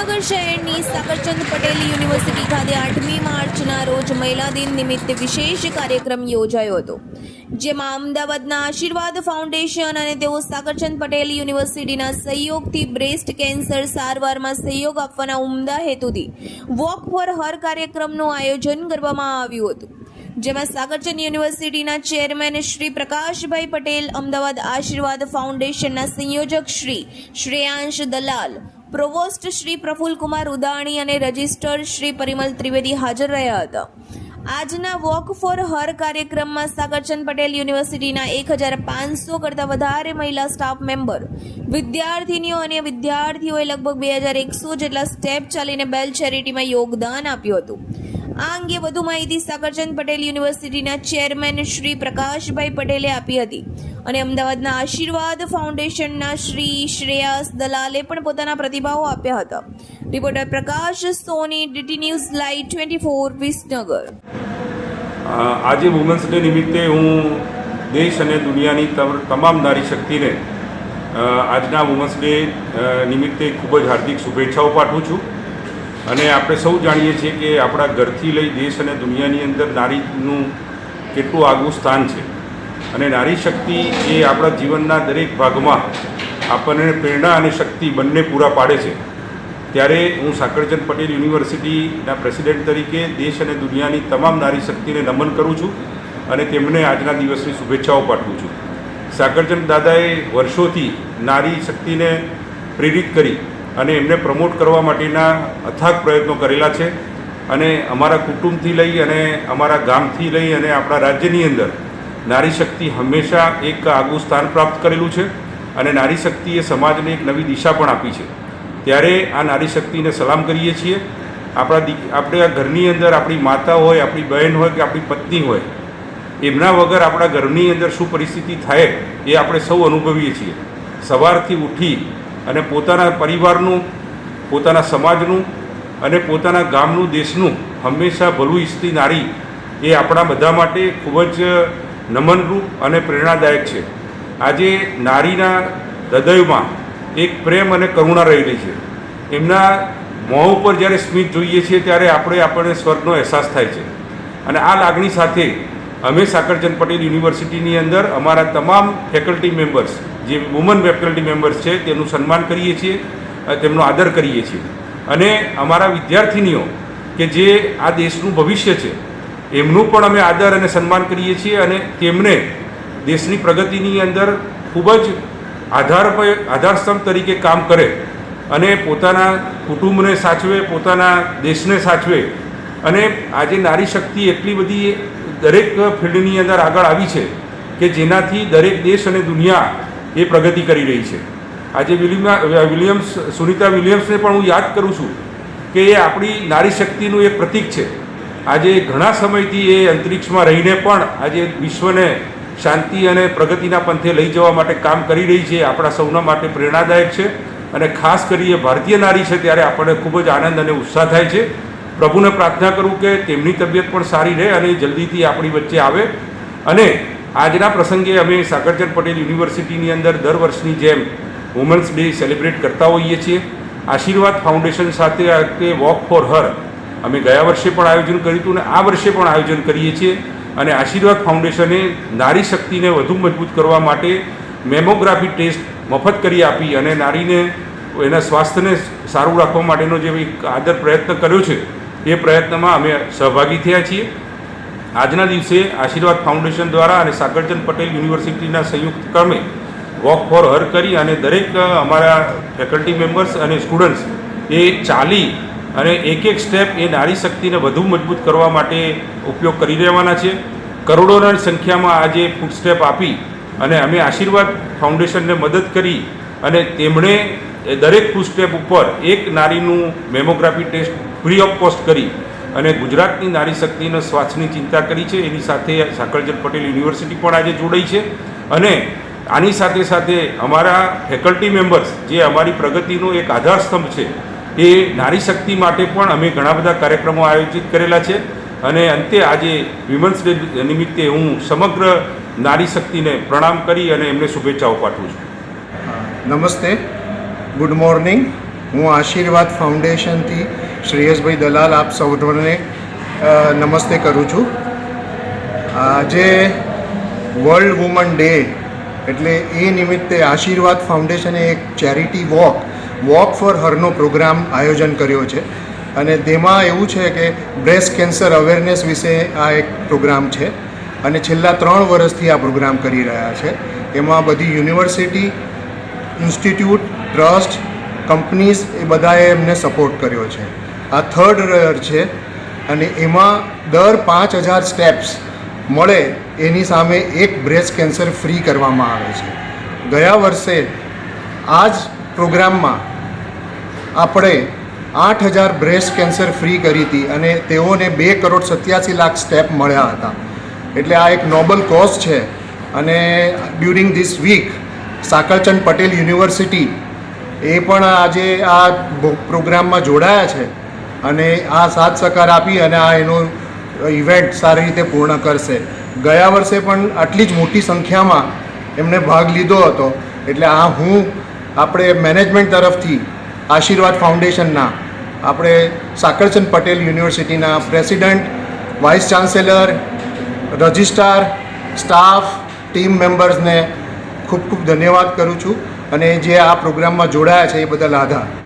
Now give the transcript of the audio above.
વિસનગર શહેરની સાકરચંદ પટેલ યુનિવર્સિટી ખાતે આઠમી માર્ચના રોજ મહિલા દિન નિમિત્તે વિશેષ કાર્યક્રમ યોજાયો હતો, જેમાં અમદાવાદના આશીર્વાદ ફાઉન્ડેશન અને તેઓ સાકરચંદ પટેલ યુનિવર્સિટીના સહયોગથી બ્રેસ્ટ કેન્સર સારવારમાં સહયોગ આપવાના ઉમદા હેતુથી વોક ફોર હર કાર્યક્રમનું આયોજન કરવામાં આવ્યું હતું, જેમાં સાગરચંદ યુનિવર્સિટીના ચેરમેન શ્રી પ્રકાશભાઈ પટેલ, અમદાવાદ આશીર્વાદ ફાઉન્ડેશનના સંયોજક શ્રી શ્રેયાંશ દલાલ પ્રોવોસ્ટ શ્રી પ્રફુલકુમાર ઉદાણી અને રજિસ્ટર શ્રી પરિમલ ત્રિવેદી હાજર રહ્યા હતા. આજના વોક ફોર હર કાર્યક્રમમાં સાગરચંદ પટેલ યુનિવર્સિટીના એક હજાર પાંચસો કરતાં વધારે મહિલા સ્ટાફ મેમ્બર, વિદ્યાર્થીનીઓ અને વિદ્યાર્થીઓએ લગભગ બે હજાર એકસો જેટલા સ્ટેપ ચાલીને બેલ ચેરિટીમાં યોગદાન આપ્યું હતું. આ અંગે વધુ માહિતી સાગરચંદ પટેલ યુનિવર્સિટીના ચેરમેન શ્રી પ્રકાશભાઈ પટેલે આપી હતી. અને અમદાવાદના આશીર્વાદ ફાઉન્ડેશનના શ્રી શ્રેયાસ દલાલે પણ પોતાના પ્રતિભાવો આપ્યા હતા. Reporter Prakash Soni, DT news live twenty four Visnagar. આજે વુમન્સ ડે નિમિત્તે હું દેશ અને દુનિયાની તમ- તમામ નારી શક્તિને આજના વુમન્સ ડે નિમિત્તે ખૂબ જ હાર્દિક શુભેચ્છાઓ પાઠવું છું. અને આપણે સૌ જાણીએ છીએ કે આપણા ઘરથી લઈ દેશ અને દુનિયાની અંદર નારીનું કેટલું આગવું સ્થાન છે. અને નારી શક્તિ એ આપણા જીવનના દરેક ભાગમાં આપણને પ્રેરણા અને શક્તિ બંને પૂરા પાડે છે. ત્યારે હું સાંકળચંદ પટેલ યુનિવર્સિટીના પ્રેસિડેન્ટ તરીકે દેશ અને દુનિયાની તમામ નારી શક્તિને નમન કરું છું અને તેમને આજના દિવસની શુભેચ્છાઓ પાઠવું છું. સાંકળચંદ દાદાએ વર્ષોથી નારી શક્તિને પ્રેરિત કરી અને એમને પ્રમોટ કરવા માટેના અથાગ પ્રયત્નો કરેલા છે અને અમારા કુટુંબથી લઈ અને અમારા ગામથી લઈ અને આપણા રાજ્યની અંદર નારી શક્તિ હંમેશા એક આગવું સ્થાન પ્રાપ્ત કરેલું છે અને નારી શક્તિએ સમાજને એક નવી દિશા પણ આપી છે. ત્યારે આ નારી શક્તિને સલામ કરીએ છીએ. આપણા દી, આપણે આ ઘરની અંદર આપણી માતા હોય, આપણી બહેન હોય કે આપણી પત્ની હોય, એમના વગર આપણા ઘરની અંદર શું પરિસ્થિતિ થાય એ આપણે સૌ અનુભવીએ છીએ. સવારથી ઉઠી અને પોતાના પરિવારનું, પોતાના સમાજનું અને પોતાના ગામનું, દેશનું હંમેશા ભલું ઈચ્છતી નારી એ આપણા બધા માટે ખૂબ જ નમનરૂપ અને પ્રેરણાદાયક છે. આજે નારીના હૃદયમાં એક પ્રેમ અને કરુણા રહેલી છે. એમના મોં ઉપર જ્યારે સ્મિત જોઈએ છીએ ત્યારે આપણે આપણને સ્વર્ગનો અહેસાસ થાય છે. અને આ લાગણી સાથે અમે સાકરચંદ પટેલ યુનિવર્સિટીની અંદર અમારા તમામ ફેકલ્ટી મેમ્બર્સ, જે વુમન ફેકલ્ટી મેમ્બર્સ છે, તેનું સન્માન કરીએ છીએ તેમનો આદર કરીએ છીએ. અને અમારા વિદ્યાર્થિનીઓ કે જે આ દેશનું ભવિષ્ય છે એમનું પણ અમે આદર અને સન્માન કરીએ છીએ અને તેમને દેશની પ્રગતિની અંદર ખૂબ જ આધાર આધારસ્તંભ તરીકે કામ કરે અને પોતાના કુટુંબને સાચવે, પોતાના દેશને સાચવે. અને આજે નારી શક્તિ એટલી બધી દરેક ફિલ્ડની અંદર આગળ આવી છે કે જેનાથી દરેક દેશ અને દુનિયા એ પ્રગતિ કરી રહી છે. આજે વિલિયમા, વિલિયમ્સ, સુનિતા વિલિયમ્સને પણ હું યાદ કરું છું કે એ આપણી નારી શક્તિનું એક પ્રતીક છે. આજે ઘણા સમયથી એ અંતરિક્ષમાં રહીને પણ આજે વિશ્વને શાંતિ અને પ્રગતિના પંથે લઈ જવા માટે કામ કરી રહી છે, આપણા સૌના માટે પ્રેરણાદાયક છે અને ખાસ કરીને ભારતીય નારી છે ત્યારે આપણને ખૂબ જ આનંદ અને ઉત્સાહ થાય છે. પ્રભુને પ્રાર્થના કરું કે તેમની તબિયત પણ સારી રહે અને જલ્દીથી આપણી વચ્ચે આવે. અને આજના પ્રસંગે અમે સાગરચંદ પટેલ યુનિવર્સિટીની અંદર દર વર્ષની જેમ વુમન્સ ડે સેલિબ્રેટ કરતા હોઈએ છીએ. આશીર્વાદ ફાઉન્ડેશન સાથે વોક ફોર હર અમે ગયા વર્ષે પણ આયોજન કર્યું હતું અને આ વર્ષે પણ આયોજન કરીએ છીએ અને આશીર્વાદ ફાઉન્ડેશને નારી શક્તિને વધુ મજબૂત કરવા માટે મેમોગ્રાફી ટેસ્ટ મફત કરી આપી અને નારીને એના સ્વાસ્થ્યને સારું રાખવા માટેનો જે એક આદર પ્રયત્ન કર્યો છે, એ પ્રયત્નમાં અમે સહભાગી થયા છીએ. આજના દિવસે આશીર્વાદ ફાઉન્ડેશન દ્વારા અને સાગરચંદ પટેલ યુનિવર્સિટીના સંયુક્ત ક્રમે વોક ફોર હર કરી અને દરેક અમારા ફેકલ્ટી મેમ્બર્સ અને સ્ટુડન્ટ્સ એ ચાલી અને એક એક સ્ટેપ એ નારી શક્તિને વધુ મજબૂત કરવા માટે ઉપયોગ કરી રહેવાના છે. કરોડોના સંખ્યામાં આજે ફૂડ સ્ટેપ આપી અને અમે આશીર્વાદ ફાઉન્ડેશનને મદદ કરી અને તેમણે દરેક ફૂડ સ્ટેપ ઉપર એક નારીનું mammography test free of cost કરી અને ગુજરાતની નારી શક્તિના સ્વાસ્થ્યની ચિંતા કરી છે. એની સાથે સાકરચંદ પટેલ યુનિવર્સિટી પણ આજે જોડાઈ છે અને આની સાથે સાથે અમારા ફેકલ્ટી મેમ્બર્સ જે અમારી પ્રગતિનો એક આધારસ્તંભ છે એ નારી શક્તિ માટે પણ અમે ઘણા બધા કાર્યક્રમો આયોજિત કરેલા છે. અને અંતે આજે વિમન્સ ડે નિમિત્તે હું સમગ્ર નારી શક્તિને પ્રણામ કરી અને એમને શુભેચ્છાઓ પાઠવું છું. નમસ્તે. ગુડ મોર્નિંગ હું આશીર્વાદ ફાઉન્ડેશનથી શ્રેયસભાઈ દલાલ આપ સૌને નમસ્તે કરું છું. આજે વર્લ્ડ વુમન ડે એટલે એ નિમિત્તે આશીર્વાદ ફાઉન્ડેશને એક ચેરિટી વોક વોક ફોર હરનો પ્રોગ્રામ આયોજન કર્યો છે. અને તેમાં એવું છે કે બ્રેસ્ટ કેન્સર અવેરનેસ વિશે આ એક પ્રોગ્રામ છે. અને છેલ્લા ત્રણ વર્ષથી આ પ્રોગ્રામ કરી રહ્યા છે. એમાં બધી યુનિવર્સિટી, ઇન્સ્ટિટ્યૂટ, ટ્રસ્ટ, કંપનીઝ એ બધાએ એમને સપોર્ટ કર્યો છે. આ થર્ડ રયર છે અને એમાં દર પાંચ હજાર સ્ટેપ્સ મળે એની સામે એક બ્રેસ્ટ કેન્સર ફ્રી કરવામાં આવે છે. ગયા વર્ષે આ જ પ્રોગ્રામમાં આપણે આઠ હજાર બ્રેસ્ટ કેન્સર ફ્રી કરી હતી અને તેઓને બે કરોડ સત્યાસી લાખ સ્ટેપ મળ્યા હતા. એટલે આ એક નોબલ કોઝ છે. અને during this week, Sakarchand Patel university એ પણ આજે આ પ્રોગ્રામમાં જોડાયા છે અને આ સાથ સહકાર આપી અને આ એનો ઇવેન્ટ સારી રીતે પૂર્ણ કરશે. ગયા વર્ષે પણ આટલી જ મોટી સંખ્યામાં એમણે ભાગ લીધો હતો. એટલે આ હું, આપણે મેનેજમેન્ટ તરફથી આશીર્વાદ ફાઉન્ડેશનના આપણે સાકરચંદ પટેલ યુનિવર્સિટીના president, vice chancellor, registrar, staff, team મેમ્બર્સને ખૂબ ખૂબ ધન્યવાદ કરું છું અને જે આ પ્રોગ્રામમાં જોડાયા છે એ બદલ આભાર.